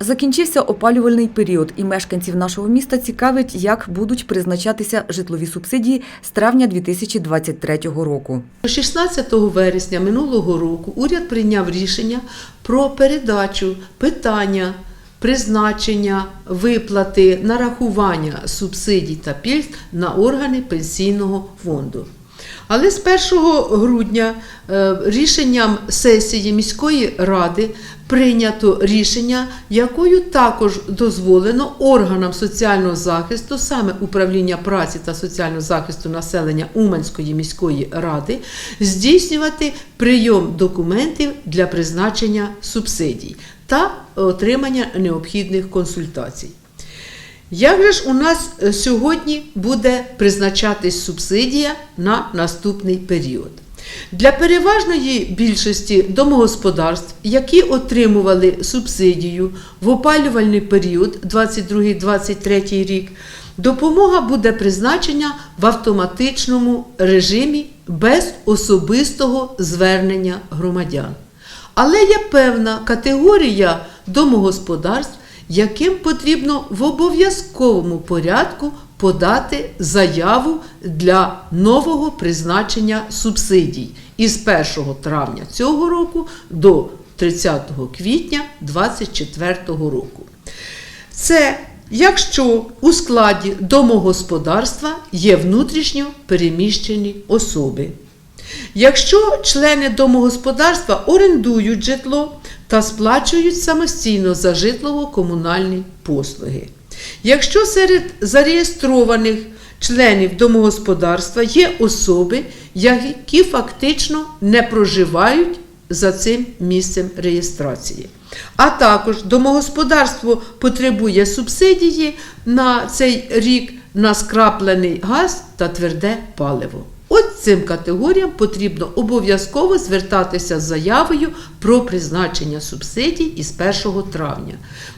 Закінчився опалювальний період, і мешканців нашого міста цікавить, як будуть призначатися житлові субсидії з травня 2023 року. 16 вересня минулого року уряд прийняв рішення про передачу питання призначення, виплати, нарахування субсидій та пільг на органи пенсійного фонду. Але з 1 грудня е, рішенням сесії міської ради прийнято рішення, якою також дозволено органам соціального захисту, саме управління праці та соціального захисту населення Уманської міської ради, здійснювати прийом документів для призначення субсидій та отримання необхідних консультацій. Як же ж у нас сьогодні буде призначатись субсидія на наступний період? Для переважної більшості домогосподарств, які отримували субсидію в опалювальний період 22-23 рік, допомога буде призначена в автоматичному режимі без особистого звернення громадян. Але є певна категорія домогосподарств, яким потрібно в обов'язковому порядку подати заяву для нового призначення субсидій із 1 травня цього року до 30 квітня 2024 року. Це якщо у складі домогосподарства є внутрішньо переміщені особи. Якщо члени домогосподарства орендують житло та сплачують самостійно за житлово-комунальні послуги. Якщо серед зареєстрованих членів домогосподарства є особи, які фактично не проживають за цим місцем реєстрації. А також домогосподарство потребує субсидії на цей рік на скраплений газ та тверде паливо. Цим категоріям потрібно обов'язково звертатися з заявою про призначення субсидій із 1 травня.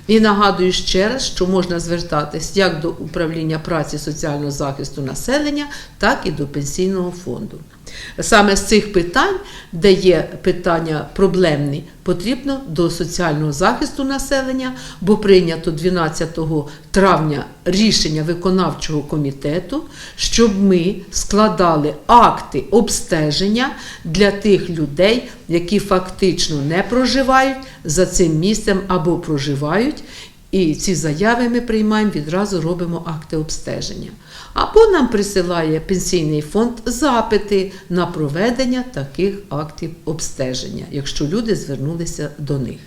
І нагадую ще раз, що можна звертатись як до управління праці соціального захисту населення, так і до пенсійного фонду. Саме з цих питань, де є питання проблемні, потрібно до соціального захисту населення, бо прийнято 12 травня рішення виконавчого комітету, щоб ми складали акти обстеження для тих людей, які фактично не проживають за цим місцем або проживають. І ці заяви ми приймаємо, відразу робимо акти обстеження. Або нам присилає пенсійний фонд запити на проведення таких актів обстеження, якщо люди звернулися до них.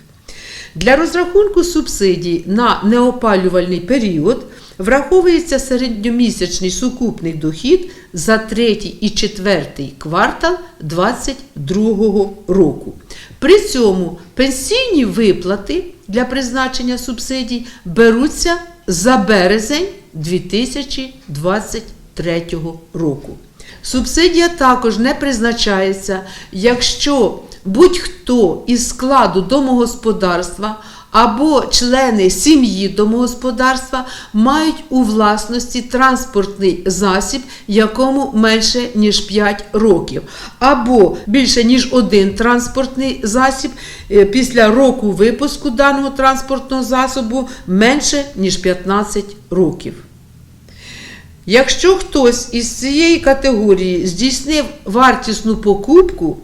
Для розрахунку субсидій на неопалювальний період враховується середньомісячний сукупний дохід за третій і четвертий квартал 2022 року. При цьому пенсійні виплати для призначення субсидій беруться за березень 2023 року. Субсидія також не призначається, якщо будь-хто із складу домогосподарства або члени сім'ї домогосподарства мають у власності транспортний засіб, якому менше ніж 5 років, або більше ніж один транспортний засіб е, після року випуску даного транспортного засобу менше ніж 15 років. Якщо хтось із цієї категорії здійснив вартісну покупку,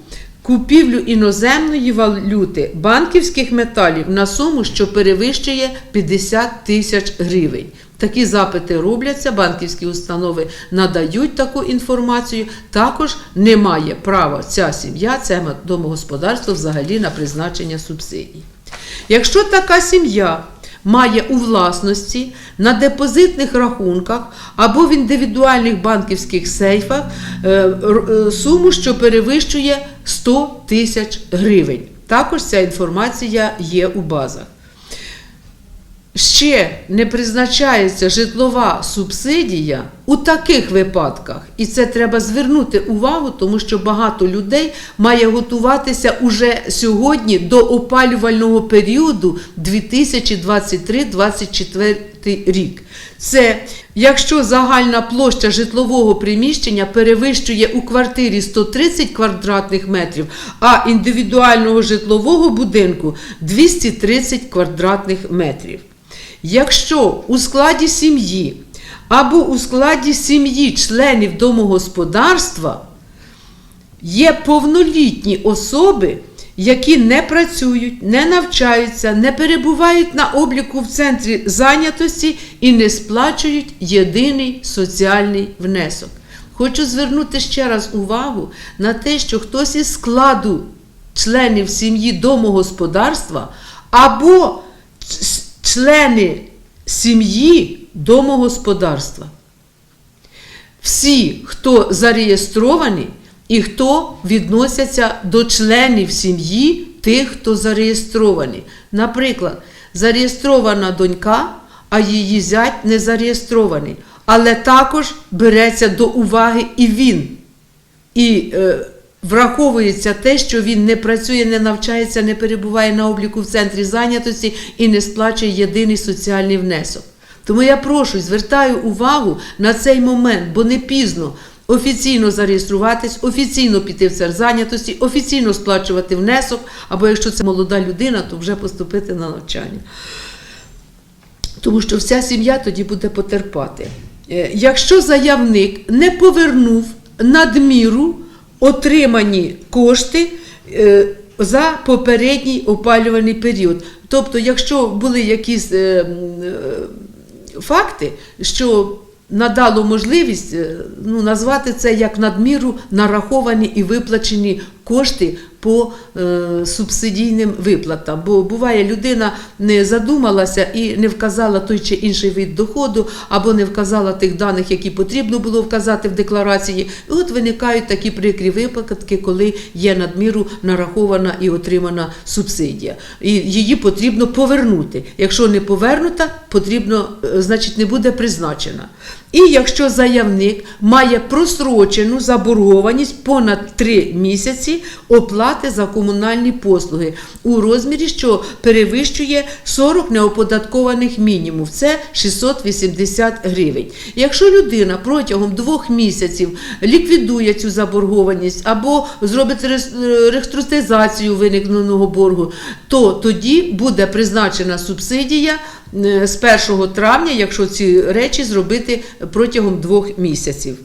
купівлю іноземної валюти банківських металів на суму, що перевищує 50 тисяч гривень. Такі запити робляться, банківські установи надають таку інформацію. Також не має права ця сім'я, це домогосподарство взагалі на призначення субсидій. Якщо така сім'я має у власності на депозитних рахунках або в індивідуальних банківських сейфах е, е, суму, що перевищує 100 тисяч гривень. Також ця інформація є у базах. Ще не призначається житлова субсидія у таких випадках, і це треба звернути увагу, тому що багато людей має готуватися уже сьогодні до опалювального періоду 2023-2024 рік. Це якщо загальна площа житлового приміщення перевищує у квартирі 130 квадратних метрів, а індивідуального житлового будинку 230 квадратних метрів. Якщо у складі сім'ї або у складі сім'ї членів домогосподарства є повнолітні особи, які не працюють, не навчаються, не перебувають на обліку в центрі зайнятості і не сплачують єдиний соціальний внесок. Хочу звернути ще раз увагу на те, що хтось із складу членів сім'ї домогосподарства або члени сім'ї домогосподарства всі, хто зареєстровані і хто відносяться до членів сім'ї тих, хто зареєстровані. Наприклад, зареєстрована донька, а її зять не зареєстрований. Але також береться до уваги і він. І е, враховується те, що він не працює, не навчається, не перебуває на обліку в центрі зайнятості і не сплачує єдиний соціальний внесок. Тому я прошу, звертаю увагу на цей момент, бо не пізно офіційно зареєструватись, офіційно піти в центр зайнятості, офіційно сплачувати внесок, або якщо це молода людина, то вже поступити на навчання. Тому що вся сім'я тоді буде потерпати. Е, Якщо заявник не повернув надміру отримані кошти е, за попередній опалювальний період. Тобто, якщо були якісь е, факти, що надало можливість е, ну, назвати це як надміру нараховані і виплачені кошти по е, субсидійним виплатам. Бо буває, людина не задумалася і не вказала той чи інший вид доходу, або не вказала тих даних, які потрібно було вказати в декларації. І от виникають такі прикрі випадки, коли є надміру нарахована і отримана субсидія. І її потрібно повернути. Якщо не повернута, потрібно, е, значить, не буде призначена. І якщо заявник має просрочену заборгованість понад 3 місяці оплати за комунальні послуги у розмірі, що перевищує 40 неоподаткованих мінімумів, це 680 гривень. Якщо людина протягом двох місяців ліквідує цю заборгованість або зробить рес- реструктуризацію виникненого боргу, то тоді буде призначена субсидія е, з 1 травня, якщо ці речі зробити протягом двох місяців.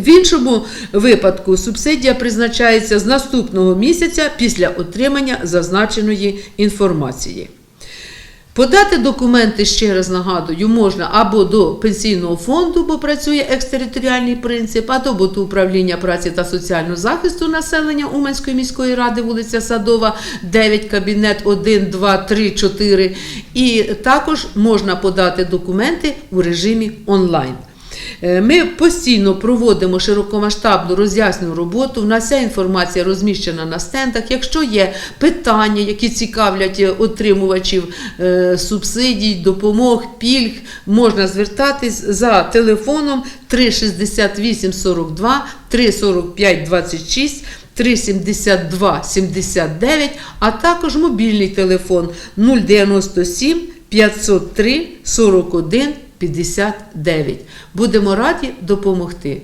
В іншому випадку субсидія призначається з наступного місяця після отримання зазначеної інформації. Подати документи, ще раз нагадую, можна або до пенсійного фонду, бо працює екстериторіальний принцип, або до управління праці та соціального захисту населення Уманської міської ради, вулиця Садова, 9, кабінет 1, 2, 3, 4. І також можна подати документи у режимі онлайн. Е, Ми постійно проводимо широкомасштабну роз'яснювальну роботу. У нас вся інформація розміщена на стендах. Якщо є питання, які цікавлять е, отримувачів е, субсидій, допомог, пільг, можна звертатись за телефоном 368 42 345 26 372 79, а також мобільний телефон 097 503 41 59. Будемо раді допомогти.